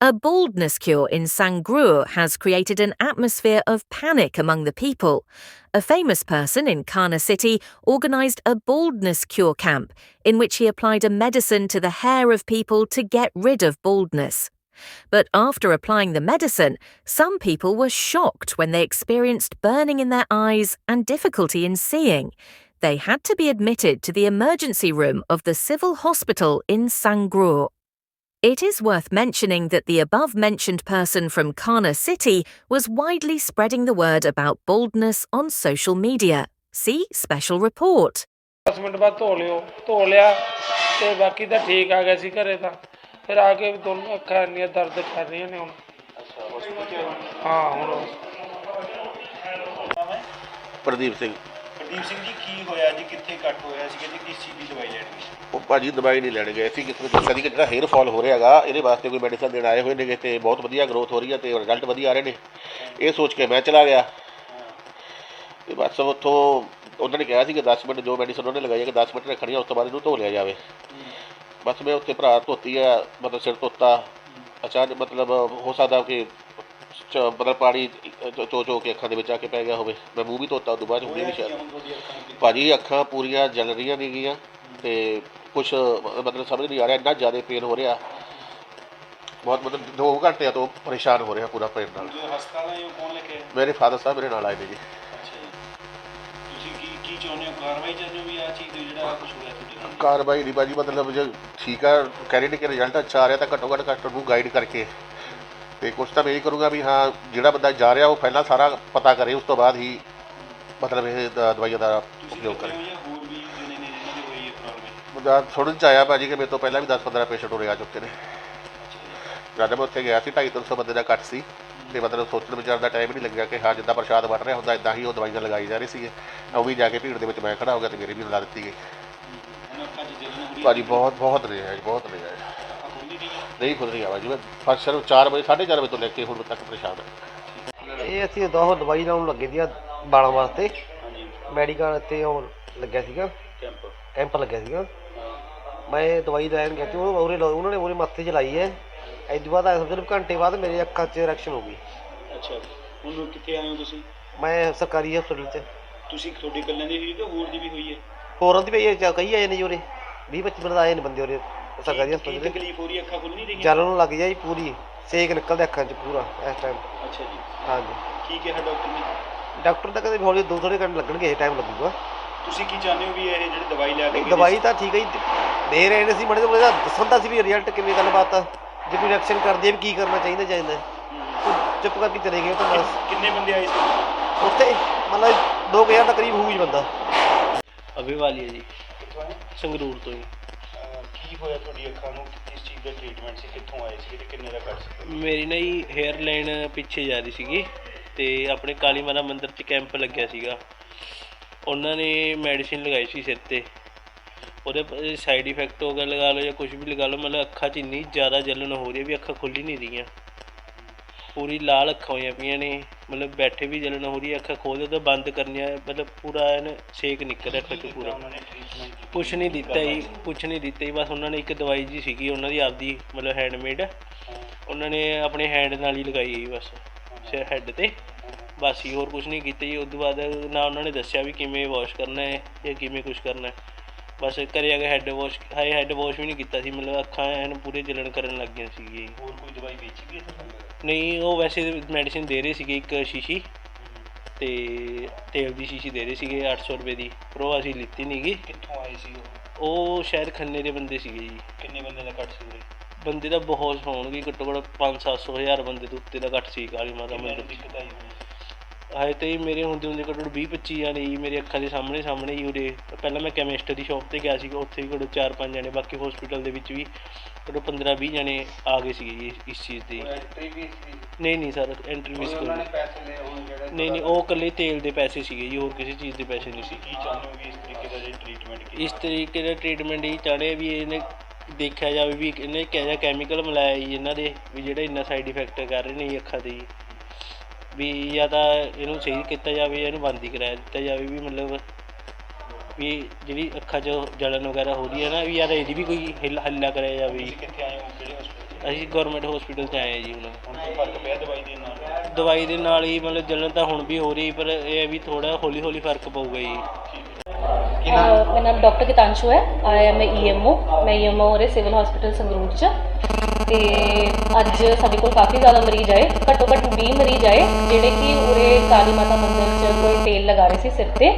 A baldness cure in Sangrur has created an atmosphere of panic among the people. A famous person in Kana City organised a baldness cure camp in which he applied a medicine to the hair of people to get rid of baldness. But after applying the medicine, some people were shocked when they experienced burning in their eyes and difficulty in seeing. They had to be admitted to the emergency room of the civil hospital in Sangrur. It is worth mentioning that the above mentioned person from Kana City was widely spreading the word about baldness on social media. See special report. 10 minute ਬਾਅਦ ਧੋ ਲਿਓ ਧੋ ਲਿਆ ਤੇ ਬਾਕੀ ਤਾਂ ਠੀਕ ਆ ਗਿਆ ਸੀ ਘਰੇ ਤਾਂ ਫਿਰ ਆ ਕੇ ਦੋਨੋਂ ਅੱਖਾਂ ਇੰਨੀਆਂ ਦਰਦ ਕਰ ਰਹੀਆਂ ਨੇ ਹੁਣ ਹਾਂ ਹੁਣ ਪ੍ਰਦੀਪ ਸਿੰਘ ਪ੍ਰਦੀਪ ਸਿੰਘ ਜੀ, ਕੀ ਹੋਇਆ ਜੀ? ਕਿੱਥੇ ਕੱਟ ਹੋਇਆ ਸੀ ਤੇ ਕਿਸ ਚੀਜ਼ ਦੀ ਦਵਾਈ ਲੈਣੀ ਸੀ? ਉਹ ਭਾਜੀ, ਦਵਾਈ ਨਹੀਂ ਲੈਣ ਗਏ। ਸੀ ਕਿਸੇ ਨੇ ਦੱਸਿਆ ਸੀ ਕਿ ਜਿਹੜਾ ਹੇਅਰ ਫਾਲ ਹੋ ਰਿਹਾ ਹੈਗਾ, ਇਹਦੇ ਵਾਸਤੇ ਕੋਈ ਮੈਡੀਸਨ ਦੇਣ ਆਏ ਹੋਏ ਨੇਗੇ ਤੇ ਬਹੁਤ ਵਧੀਆ ਗਰੋਥ ਹੋ ਰਹੀ ਹੈ ਤੇ ਰਿਜ਼ਲਟ ਵਧੀਆ ਆ ਰਹੇ ਨੇ। ਇਹ ਸੋਚ ਕੇ ਮੈਂ ਚਲਾ ਗਿਆ। ਤੇ ਬਸ ਉੱਥੋਂ ਉਹਨਾਂ ਨੇ ਕਿਹਾ ਸੀ ਕਿ 10 ਮਿੰਟ ਜੋ ਮੈਡੀਸਨ ਉਹਨੇ ਲਗਾਈ ਹੈ ਕਿ 10 ਮਿੰਟ ਰੱਖਣੀ ਆ ਉਸ ਤੋਂ ਬਾਅਦ ਇਹਨੂੰ ਧੋ ਲਿਆ ਜਾਵੇ। ਬਸ ਮੈਂ ਉੱਥੇ ਭਰਾ ਧੋਤੀ ਆ ਮਤਲਬ ਸਿਰ ਧੋਤਾ। ਅਚਾਨਕ ਮਤਲਬ ਹੋ ਸਕਦਾ ਕਿ ਚ- ਮਤਲਬ ਪਾਣੀ ਚੋ ਚੋ ਕੇ ਅੱਖਾਂ ਦੇ ਵਿੱਚ ਆ ਕੇ ਪੈ ਗਿਆ ਹੋਵੇ। ਮੈਂ ਮੂੰਹ ਵੀ ਧੋਤਾ ਤੋਂ ਬਾਅਦ ਹੁਣੇ ਵੀ ਸ਼ਾਇਦ। ਹੁਣ ਤੁਹਾਡੀ ਅੱਖਾਂ ਭਾਜੀ ਅੱਖਾਂ ਪੂਰੀਆਂ ਜਲ ਰਹੀਆਂ ਨੇਗੀਆਂ ਤੇ ਕੁਝ ਮਤਲਬ ਸਮਝ ਨਹੀਂ ਆ ਰਿਹਾ ਇੰਨਾ ਜ਼ਿਆਦਾ ਪੇਨ ਹੋ ਰਿਹਾ। ਬਹੁਤ ਮਤਲਬ 2 ਘੰਟਿਆਂ ਤੋਂ ਪਰੇਸ਼ਾਨ ਹੋ ਰਿਹਾ ਪੂਰਾ ਪੇਨ ਨਾਲ। ਜੋ ਹਸਪਤਾਲ ਆਏ ਹੋ ਕੌਣ ਲੈ ਕੇ ਆਇਆ? ਮੇਰੇ ਫਾਦਰ ਸਾਹਿਬ ਮੇਰੇ ਨਾਲ ਆਏ ਨੇ ਜੀ। ਅੱਛਾ ਜੀ। ਤੁਸੀਂ ਕੀ ਕੀ ਚਾਹੁੰਦੇ ਹੋ? ਕਾਰਵਾਈ ਚਾਹੁੰਦੇ ਹੋ ਵੀ ਆ ਚੀਜ਼ ਤੇ ਜਿਹੜਾ ਕੁਝ ਹੋਇਆ ਤੁਹਾਡੇ ਨਾਲ? ਕਾਰਵਾਈ ਨਹੀਂ ਭਾਜੀ ਮਤਲਬ ਜੇ ਠੀਕ ਆ ਕਹਿ ਰਹੇ ਨੇ ਕਿ ਰਿਜ਼ਲਟ ਅੱਛਾ ਆ ਰਿਹਾ ਤਾਂ ਘੱਟੋ ਘੱਟ ਕਸਟਮਰ ਨੂੰ ਗਾਈਡ ਕਰਕੇ ਤੇ ਕੁਛ ਤਾਂ ਮੈਂ ਇਹ ਕਰੂੰਗਾ ਵੀ ਹਾਂ, ਜਿਹੜਾ ਬੰਦਾ ਜਾ ਰਿਹਾ, ਉਹ ਪਹਿਲਾਂ ਸਾਰਾ ਪਤਾ ਕਰੇ, ਉਸ ਤੋਂ ਬਾਅਦ ਹੀ ਮਤਲਬ ਇਹ ਦ- ਦਵਾਈਆਂ ਦਾ ਉਪਯੋਗ ਕਰੇ। ਜਾਂ ਹੋਰ ਵੀ ਜਣੇ ਨੇ ਜਿਨ੍ਹਾਂ ਦੀ ਹੋਈ ਪ੍ਰੋਬਲਮ ਮੁੰਡਾ ਸੁਣਨ ਚ ਆਇਆ ਭਾਜੀ ਕਿ ਮੇਰੇ ਤੋਂ ਪਹਿਲਾਂ ਵੀ 10 15 ਪੇਸ਼ੈਂਟ ਉਰੇ ਆ ਚੁੱਕੇ ਨੇ। ਜਦ ਮੈਂ ਉੱਥੇ ਗਿਆ ਸੀ 250 ਬੰਦੇ ਦਾ ਕੱਟ ਸੀ ਤੇ ਮਤਲਬ ਸੋਚਣ ਵਿਚਾਰ ਦਾ ਟਾਈਮ ਨਹੀਂ ਲੱਗਿਆ ਕਿ ਹਾਂ, ਜਿੱਦਾਂ ਪ੍ਰਸ਼ਾਦ ਵੰਡ ਰਿਹਾ ਹੁੰਦਾ ਇਦਾਂ ਹੀ ਉਹ ਦਵਾਈਆਂ ਲਗਾਈ ਜਾ ਰਹੀ ਸੀਗੇ ਉਹ ਵੀ ਜਾ ਕੇ ਭੀੜ ਦੇ ਵਿੱਚ ਮੈਂ ਖੜਾ ਹੋ ਗਿਆ ਤੇ ਮੇਰੀ ਵੀ ਲਾ ਦਿੱਤੀ ਗਈ। ਹੁਣ ਅੱਖਾਂ ਜਲਨ ਹੋ ਰਹੀ ਭਾਜੀ, ਬਹੁਤ ਬਹੁਤ ਰਿਹਾ ਜੀ, ਬਹੁਤ ਰਿਹਾ ਜੀ। ਨਹੀਂ ਖੁੱਲ ਰਹੀ ਆਵਾਜ਼ ਮੈਂ ਫਸਟ ਸ਼ਰਮ 4 ਵਜੇ 4:30 ਵਜੇ ਤੋਂ ਲੈ ਕੇ ਹੁਣ ਤੱਕ ਪਰੇਸ਼ਾਨ ਹਾਂ। ਇਹ ਅਸੀਂ ਦੋ ਦਵਾਈ ਲਾਉਣ ਲੱਗੇ ਸੀ ਬਾਲਾਂ ਵਾਸਤੇ। ਹਾਂਜੀ। ਮੈਡੀਕਲ ਤੇ ਉਹ ਲੱਗਿਆ ਸੀਗਾ। ਕੈਂਪ। ਕੈਂਪ ਲੱਗਿਆ ਸੀਗਾ। ਮੈਂ ਦਵਾਈ ਲੈਣ ਗਿਆ ਤੇ ਉਹ ਉਹਨੇ ਲਾ- ਉਹਨਾਂ ਨੇ ਉਹਨੇ ਮੱਥੇ 'ਚ ਲਾਈ ਹੈ। ਇਸ ਤੋਂ ਬਾਅਦ ਆਇਆ ਸਮਝ ਲਓ ਘੰਟੇ ਬਾਅਦ ਮੇਰੇ ਅੱਖਾਂ 'ਚ ਰਿਐਕਸ਼ਨ ਹੋ ਗਈ। ਅੱਛਾ। ਹੁਣ ਕਿੱਥੇ ਆਏ ਹੋ ਤੁਸੀਂ? ਮੈਂ ਸਰਕਾਰੀ ਹਸਪਤਾਲ 'ਚ। ਤੁਸੀਂ ਤੁਹਾਡੀ ਇਕੱਲਿਆਂ ਦੀ ਹੋਈ ਕਿ ਹੋਰ ਦੀ ਵੀ ਹੋਈ ਹੈ? ਹੋਰਾਂ ਦੀ ਪਈ ਹੈ ਕਈ ਆਏ ਨੇ ਜੀ ਉਰੇ। 20 25 ਬੰਦੇ ਆਏ ਨੇ ਬੰਦੇ ਉਰੇ। ਸਰਕਾਰੀ ਕੀ ਹਸਪਤਾਲ 'ਚ ਤਕਲੀਫ ਹੋ ਰਹੀ ਹੈ ਅੱਖਾਂ ਖੁੱਲ ਨਹੀਂ ਰਹੀਆਂ? ਚੱਲਣ ਲੱਗ ਜਾਈ ਪੂਰੀ। ਸੇਕ ਨਿਕਲਦਾ ਅੱਖਾਂ 'ਚ ਪੂਰਾ ਇਸ ਟਾਈਮ ਅੱਛਾ ਜੀ। ਹਾਂਜੀ। ਕੀ ਕਿਹਾ ਡਾਕਟਰ ਨੇ? ਡਾਕਟਰ ਤਾਂ ਕਹਿੰਦੇ ਵੀ ਹੌਲੀ ਦੋ ਥੋੜੇ ਘੰਟੇ ਲੱਗਣਗੇ ਟਾਈਮ ਲੱਗੂਗਾ। ਤੁਸੀਂ ਕੀ ਚਾਹੁੰਦੇ ਹੋ ਵੀ ਇਹ ਜਿਹੜੀ ਦਵਾਈ ਲੈ ਕੇ ਨਹੀਂ ਦਵਾਈ ਤਾਂ ਠੀਕ ਹੈ ਜੀ। ਦੇ ਰਹੇ ਨੇ ਸੀ ਮੜੇ ਤੋਂ ਦੱਸਣ ਦਾ ਸੀ ਵੀ ਰਿਜ਼ਲਟ ਕਿਵੇਂ ਗੱਲਬਾਤ ਆ। ਜੇ ਕੋਈ ਰਿਐਕਸ਼ਨ ਕਰਦੀ ਹੈ ਵੀ ਕੀ ਕਰਨਾ ਚਾਹੀਦਾ ਚਾਹੀਦਾ ਉਹ ਚੁੱਪ ਕਰਕੇ ਚਲੇ ਗਏ ਉਹ ਤਾਂ ਬਸ। ਕਿੰਨੇ ਬੰਦੇ ਆਏ ਸੀ? ਉੱਥੇ ਮਤਲਬ 2000 ਦਾ ਕਰੀਬ ਹੋਊ ਜੀ ਬੰਦਾ। ਅਭਿਵਾਲੀਆ ਜੀ। ਕਿੱਥੋਂ ਆਏ ਸੰਗਰੂਰ ਤੋਂ ਹੀ ਕੀ ਹੋਇਆ ਤੁਹਾਡੀ ਅੱਖਾਂ ਨੂੰ? ਕਿਸ ਚੀਜ਼ ਦਾ ਟ੍ਰੀਟਮੈਂਟ ਸੀ? ਕਿੱਥੋਂ ਆਏ ਸੀ ਤੇ ਕਿੰਨੇ ਦਾ ਕੱਟ ਸੀ ਮੇਰੀ ਨਾ ਜੀ ਹੇਅਰ ਲਾਈਨ ਪਿੱਛੇ ਜਾ ਰਹੀ ਸੀਗੀ ਤੇ ਆਪਣੇ ਕਾਲੀ ਮਾਤਾ ਮੰਦਿਰ 'ਚ ਕੈਂਪ ਲੱਗਿਆ ਸੀਗਾ। ਉਹਨਾਂ ਨੇ ਮੈਡੀਸਿਨ ਲਗਾਈ ਸੀ ਸਿਰ ਤੇ। ਉਹਦੇ ਸਾਈਡ ਇਫੈਕਟ ਹੋ ਗਿਆ ਲਗਾ ਲਓ ਜਾਂ ਕੁਝ ਵੀ ਲਗਾ ਲਓ, ਮਤਲਬ ਅੱਖਾਂ 'ਚ ਇੰਨੀ ਜ਼ਿਆਦਾ ਜਲਨ ਹੋ ਰਹੀ ਹੈ ਵੀ ਅੱਖਾਂ ਖੁੱਲ ਹੀ ਨਹੀਂ ਰਹੀਆਂ। ਪੂਰੀ ਲਾਲ ਅੱਖਾਂ ਹੋਈਆਂ ਪਈਆਂ ਨੇ। ਮਤਲਬ ਬੈਠੇ ਵੀ ਜਲਨ ਹੋ ਰਹੀ ਹੈ, ਅੱਖਾਂ ਖੋਲ੍ਹਦੇ ਤਾਂ ਬੰਦ ਕਰਨੀਆਂ, ਮਤਲਬ ਪੂਰਾ ਐਨ ਸੇਕ ਨਿਕਲ ਰਿਹਾ ਅੱਖਾਂ 'ਚੋਂ ਪੂਰਾ। ਕੁਛ ਨਹੀਂ ਦਿੱਤਾ ਜੀ ਕੁਛ ਨਹੀਂ ਦਿੱਤਾ ਜੀ, ਬਸ ਉਹਨਾਂ ਨੇ ਇੱਕ ਦਵਾਈ ਜੀ ਸੀਗੀ, ਉਹਨਾਂ ਦੀ ਆਪਦੀ, ਮਤਲਬ ਹੈਂਡਮੇਡ ਉਹਨਾਂ ਨੇ ਆਪਣੇ ਹੈਂਡ ਨਾਲ ਹੀ ਲਗਾਈ ਜੀ ਬਸ, ਸਿਰ ਹੈਡ ਤੇ। ਬਸ ਹੀ ਹੋਰ ਕੁਛ ਨਹੀਂ ਕੀਤਾ ਜੀ, ਉਸ ਤੋਂ ਬਾਅਦ ਨਾ ਉਹਨਾਂ ਨੇ ਦੱਸਿਆ ਵੀ ਕਿਵੇਂ ਵਾਸ਼ ਕਰਨਾ ਹੈ ਜਾਂ ਕਿਵੇਂ ਕੁਛ ਕਰਨਾ ਹੈ। ਬਸ ਘਰੇ ਆ ਕੇ ਹੈੱਡ ਵਾਸ਼ ਹਾਏ ਹੈੱਡ ਵਾਸ਼ ਵੀ ਨਹੀਂ ਕੀਤਾ ਸੀ, ਮਤਲਬ ਅੱਖਾਂ ਐਨ ਪੂਰੇ ਜਲਣ ਕਰਨ ਲੱਗ ਗਈਆਂ ਸੀਗੀਆਂ ਜੀ। ਹੋਰ ਕੋਈ ਦਵਾਈ ਵੇਚੀ ਵੀ ਇੱਥੇ? ਨਹੀਂ ਉਹ ਵੈਸੇ ਮੈਡੀਸਿਨ ਦੇ ਰਹੇ ਸੀਗੇ ਇੱਕ ਸ਼ੀਸ਼ੀ ਤੇ ਤੇਲ ਦੀ ਸ਼ੀਸ਼ੀ ਦੇ ਰਹੇ ਸੀਗੇ 800 ਰੁਪਏ ਦੀ ਪਰ ਉਹ ਅਸੀਂ ਲਿੱਤੀ ਨਹੀਂ ਗੀ। ਕਿੱਥੋਂ ਆਏ ਸੀ ਉਹ? ਉਹ ਸ਼ਾਇਦ ਖੰਨੇ ਦੇ ਬੰਦੇ ਸੀਗੇ ਜੀ। ਕਿੰਨੇ ਬੰਦੇ ਦਾ ਕੱਟ ਸੀ ਉਰੇ? ਬੰਦੇ ਤਾਂ ਬਹੁਤ ਹੋਣਗੇ ਘੱਟੋ ਘੱਟ 5-700 ਹਜ਼ਾਰ ਬੰਦੇ ਦੇ ਉੱਤੇ ਦਾ ਘੱਟ ਸੀ ਕਾਲੀ ਮਾਤਾ ਕਿੰਨੇ ਨੂੰ ਦਿੱਕਤ ਆਈ ਹੋਣੀ ਹਾਏ ਤੇ ਜੀ ਮੇਰੇ ਹੁੰਦੇ ਹੁੰਦੇ ਘੱਟੋ 20-25 ਜਾਣੇ ਜੀ ਮੇਰੇ ਅੱਖਾਂ ਦੇ ਸਾਹਮਣੇ ਸਾਹਮਣੇ ਹੀ ਉਰੇ। ਪਹਿਲਾਂ ਮੈਂ ਕੈਮਿਸਟ ਦੀ ਸ਼ਾਪ ਤੇ ਗਿਆ ਸੀਗਾ ਉੱਥੇ ਵੀ ਘੱਟੋ 4-5 ਜਾਣੇ ਬਾਕੀ ਹਸਪੀਟਲ ਦੇ ਵਿੱਚ ਵੀ ਘੱਟੋ 15-20 ਜਾਣੇ ਆ ਗਏ ਸੀਗੇ ਜੀ ਇਸ ਚੀਜ਼ ਦੀ। ਐਂਟਰੀ ਵੀ ਨਹੀਂ ਨਹੀਂ ਸਰ ਐਂਟਰੀ ਮਿਸ ਉਹਨਾਂ ਨੇ ਪੈਸੇ ਲਏ ਹੋਣ ਜਿਹੜੇ ਨਹੀਂ ਨਹੀਂ ਉਹ ਇਕੱਲੇ ਤੇਲ ਦੇ ਪੈਸੇ ਸੀਗੇ ਜੀ ਹੋਰ ਕਿਸੇ ਚੀਜ਼ ਦੇ ਪੈਸੇ ਨਹੀਂ ਸੀ। ਤੁਸੀਂ ਕੀ ਚਾਹੁੰਦੇ ਹੋ ਵੀ ਇਸ ਤਰੀਕੇ ਦਾ ਜੇ ਟ੍ਰੀਟਮੈਂਟ ਇਸ ਤਰੀਕੇ ਦਾ ਟ੍ਰੀਟਮੈਂਟ ਹੀ ਚਾਹਣੇ ਵੀ ਇਹਨੇ ਦੇਖਿਆ ਜਾਵੇ ਵੀ ਇਹਨੇ ਕਿਹੋ ਜਿਹਾ ਕੈਮੀਕਲ ਮਿਲਾਇਆ ਜੀ ਇਹਨਾਂ ਦੇ ਵੀ ਜਿਹੜਾ ਇੰਨਾ ਸਾਈਡ ਇਫੈਕਟ ਕਰ ਰਹੇ ਨੇ ਜੀ ਅੱਖਾਂ ਤੇ ਜੀ। ਵੀ ਜਾਂ ਤਾਂ ਇਹਨੂੰ ਸਹੀ ਕੀਤਾ ਜਾਵੇ ਜਾਂ ਇਹਨੂੰ ਬੰਦ ਹੀ ਕਰਾਇਆ ਦਿੱਤਾ ਜਾਵੇ ਵੀ ਮਤਲਬ ਵੀ ਜਿਹੜੀ ਅੱਖਾਂ 'ਚ ਜਲਨ ਵਗੈਰਾ ਹੋ ਰਹੀ ਹੈ ਨਾ ਵੀ ਯਾਰ ਇਹਦੀ ਵੀ ਕੋਈ ਹਿੱਲ ਹੱਲਾ ਕਰਿਆ ਜਾਵੇ। ਜੀ ਤੁਸੀਂ ਕਿੱਥੇ ਆਏ ਹੋ? ਕਿਹੜੇ ਹਸਪਤਾਲ ਅਸੀਂ ਗਵਰਨਮੈਂਟ ਹਸਪੀਟਲ 'ਚ ਆਏ ਹਾਂ ਜੀ ਹੁਣ। ਹੁਣ ਤਾਂ ਫ਼ਰਕ ਪਿਆ ਦਵਾਈ ਦੇ ਨਾਲ? ਦਵਾਈ ਦੇ ਨਾਲ ਹੀ ਮਤਲਬ ਜਲਣ ਤਾਂ ਹੁਣ ਵੀ ਹੋ ਰਹੀ ਪਰ ਇਹ ਹੈ ਵੀ ਥੋੜਾ ਹੌਲੀ ਹੌਲੀ ਫ਼ਰਕ ਪਊਗਾ ਜੀ। ਮੇਰਾ ਨਾਮ ਡਾਕਟਰ ਕਿਤਾਂਸ਼ੂ ਹੈ। ਆਈ ਐਮ ਈਐਮਓ ਮੈਂ ਈਐਮਓ ਰੇ ਸਿਵਲ ਹਸਪੀਟਲ ਸੰਗਰੂਰ ਚ। ਤੇ ਅੱਜ ਸਾਡੇ ਕੋਲ ਕਾਫੀ ਜ਼ਿਆਦਾ ਮਰੀਜ਼ ਆਏ, ਘੱਟੋ ਘੱਟ 20 ਮਰੀਜ਼ ਆਏ, ਜਿਹੜੇ ਕਿ ਉਰੇ ਕਾਲੀ ਮਾਤਾ ਮੰਦਰ ਚ ਕੋਈ ਤੇਲ ਲਗਾ ਰਹੇ ਸੀ ਸਿਰ ਤੇ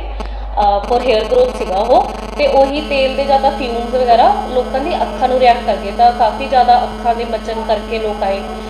ਫੋਰ ਹੇਅਰ ਗਰੋਥ ਸੀਗਾ ਉਹ। ਤੇ ਉਹੀ ਤੇਲ ਦੇ ਜ਼ਿਆਦਾ ਫਿਊਮਸ ਵਗੈਰਾ ਲੋਕਾਂ ਦੀ ਅੱਖਾਂ ਨੂੰ ਰਿਐਕਟ ਕਰਦੇ ਤਾਂ ਕਾਫੀ ਜ਼ਿਆਦਾ ਅੱਖਾਂ ਦੇ ਮਚਨ ਕਰਕੇ ਲੋਕ ਆਏ।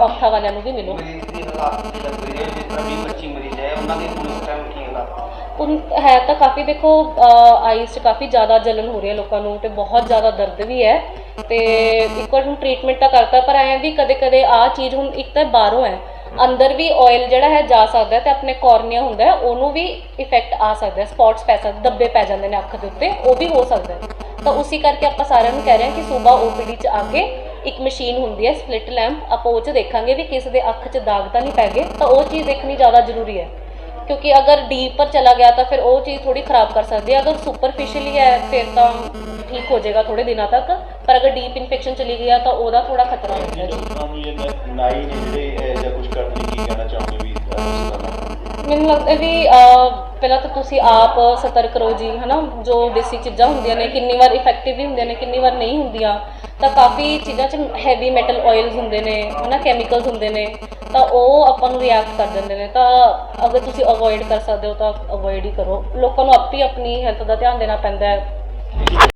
ਔਖਾ ਵਾਲਿਆਂ ਨੂੰ ਵੀ ਮਿਲੋ। ਉਨ ਹੈ ਤਾਂ ਕਾਫੀ ਦੇਖੋ ਆਈਸ 'ਚ ਕਾਫੀ ਜ਼ਿਆਦਾ ਜਲਨ ਹੋ ਰਹੀ ਹੈ ਲੋਕਾਂ ਨੂੰ ਤੇ ਬਹੁਤ ਜ਼ਿਆਦਾ ਦਰਦ ਵੀ ਹੈ ਤੇ ਇੱਕ ਵਾਰ ਹੁਣ ਟ੍ਰੀਟਮੈਂਟ ਤਾਂ ਕਰਤਾ ਪਰ ਐਂ ਵੀ ਕਦੇ ਕਦੇ ਆ ਚੀਜ਼ ਹੁਣ ਇੱਕ ਤਾਂ ਬਾਹਰੋਂ ਹੈ। ਅੰਦਰ ਵੀ ਆਇਲ ਜਿਹੜਾ ਹੈ ਜਾ ਸਕਦਾ ਤੇ ਆਪਣੇ ਕੋਰਨੀਆ ਹੁੰਦਾ ਹੈ ਉਹਨੂੰ ਵੀ ਇਫੈਕਟ ਆ ਸਕਦਾ ਹੈ ਸਪੌਟਸ ਪੈ ਸਕਦੇ ਦੱਬੇ ਪੈ ਜਾਂਦੇ ਨੇ ਅੱਖ ਦੇ ਉੱਤੇ ਉਹ ਵੀ ਹੋ ਸਕਦਾ ਹੈ। ਤਾਂ ਉਸੇ ਕਰਕੇ ਆਪਾਂ ਸਾਰਿਆਂ ਨੂੰ ਕਹਿ ਰਹੇ ਹਾਂ ਕਿ ਸਵੇਰ ਓਪੀਡੀ 'ਚ ਆ ਕੇ ਇੱਕ ਮਸ਼ੀਨ ਹੁੰਦੀ ਹੈ ਸਪਲਿਟ ਲੈਂਪ ਆਪਾਂ ਉਹ 'ਚ ਦੇਖਾਂਗੇ ਵੀ ਕਿਸੇ ਦੇ ਅੱਖ 'ਚ ਦਾਗ ਤਾਂ ਨਹੀਂ ਪੈ ਗਏ ਤਾਂ ਉਹ ਚੀਜ਼ ਦੇਖਣੀ ਜ਼ਿਆਦਾ ਜ਼ਰੂਰੀ ਹੈ। ਕਿਉਂਕਿ ਅਗਰ ਡੀਪਰ ਚਲਾ ਗਿਆ ਤਾਂ ਫਿਰ ਉਹ ਚੀਜ਼ ਥੋੜੀ ਖਰਾਬ ਕਰ ਸਕਦੀ ਹੈ। ਅਗਰ ਸੁਪਰਫੀਸ਼ੀਅਲੀ ਹੈ ਫਿਰ ਤਾਂ ਠੀਕ ਹੋ ਜਾਏਗਾ ਥੋੜੇ ਦਿਨਾਂ ਤੱਕ ਪਰ ਅਗਰ ਡੀਪ ਇਨਫੈਕਸ਼ਨ ਚਲੀ ਗਿਆ ਤਾਂ ਉਹਦਾ ਥੋੜਾ ਖਤਰਾ ਰਹਿੰਦਾ ਹੈ ਨਾਈ ਨੇ ਜਿਹੜੇ ਜਾਂ ਕੁਝ ਕਰਨ ਲਈ ਕੀ ਕਹਿਣਾ ਚਾਹੋਗੇ ਵੀ ਮੈਨੂੰ ਲੱਗਦਾ ਵੀ ਪਹਿਲਾਂ ਤਾਂ ਤੁਸੀਂ ਆਪ ਸਤਰਕ ਰਹੋ ਜੀ, ਹਨਾ? ਜੋ ਦੇਸੀ ਚੀਜ਼ਾਂ ਹੁੰਦੀਆਂ ਨੇ, ਕਿੰਨੀ ਵਾਰ ਇਫੈਕਟਿਵ ਵੀ ਹੁੰਦੀਆਂ ਨੇ, ਕਿੰਨੀ ਵਾਰ ਨਹੀਂ ਹੁੰਦੀਆਂ, ਤਾਂ ਕਾਫੀ ਚੀਜ਼ਾਂ 'ਚ ਹੈਵੀ ਮੈਟਲ ਆਇਲਸ ਹੁੰਦੇ ਨੇ, ਹਨਾ? ਕੈਮੀਕਲਸ ਹੁੰਦੇ ਨੇ, ਤਾਂ ਉਹ ਆਪਾਂ ਨੂੰ ਰਿਐਕਟ ਕਰ ਦਿੰਦੇ ਨੇ। ਤਾਂ ਅਗਰ ਤੁਸੀਂ ਅਵੋਇਡ ਕਰ ਸਕਦੇ ਹੋ, ਤਾਂ ਅਵੋਇਡ ਹੀ ਕਰੋ। ਲੋਕਾਂ ਨੂੰ ਆਪੀ ਆਪਣੀ ਹੈਲਥ ਦਾ ਧਿਆਨ ਦੇਣਾ ਪੈਂਦਾ ਹੈ।